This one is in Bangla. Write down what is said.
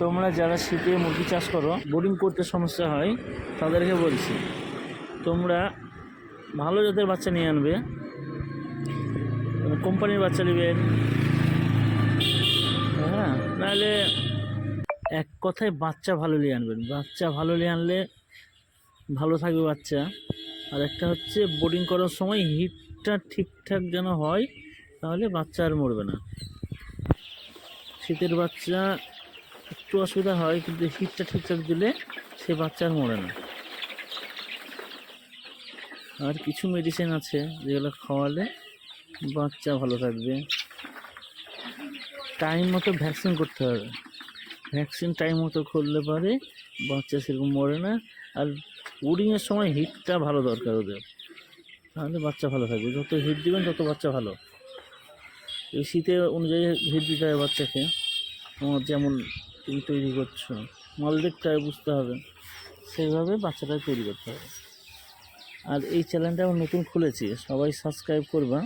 তোমরা যারা শীতে মুরগি চাষ করো বোর্ডিং করতে সমস্যা হয়, তাদেরকে বলছি, তোমরা ভালো জাতের বাচ্চা নিয়ে আনবে, কোম্পানির বাচ্চা নেবেন হ্যাঁ? নাহলে এক কথায় বাচ্চা ভালো নিয়ে আনবেন। বাচ্চা ভালো নিয়ে আনলে ভালো থাকবে বাচ্চা। আর একটা হচ্ছে বোর্ডিং করার সময় হিটটা ঠিকঠাক যেন হয়, তাহলে বাচ্চা আর মরবে না। শীতের বাচ্চা একটু অসুবিধা হয়, কিন্তু হিটটা ঠিকঠাক দিলে সে বাচ্চা আর মরে না। আর কিছু মেডিসিন আছে যেগুলো খাওয়ালে বাচ্চা ভালো থাকবে। টাইম মতো ভ্যাকসিন করতে হবে। ভ্যাকসিন টাইম মতো করলে পরে বাচ্চা সেরকম মরে না। আর উডিংয়ের সময় হিটটা ভালো দরকার ওদের। তাহলে বাচ্চা ভালো থাকবে। যত হিট দেবেন তত বাচ্চা ভালো। এই শীতে অনুযায়ী হিট দিতে হবে বাচ্চাকে। তোমার যেমন তুমি তৈরি করছ। মাল দেখতে হবে বুঝতে হবে। সেইভাবে বাচ্চাটা তৈরি করতে হবে। আর এই চ্যানেলটা আমার নতুন খুলেছি, সবাই সাবস্ক্রাইব করবা।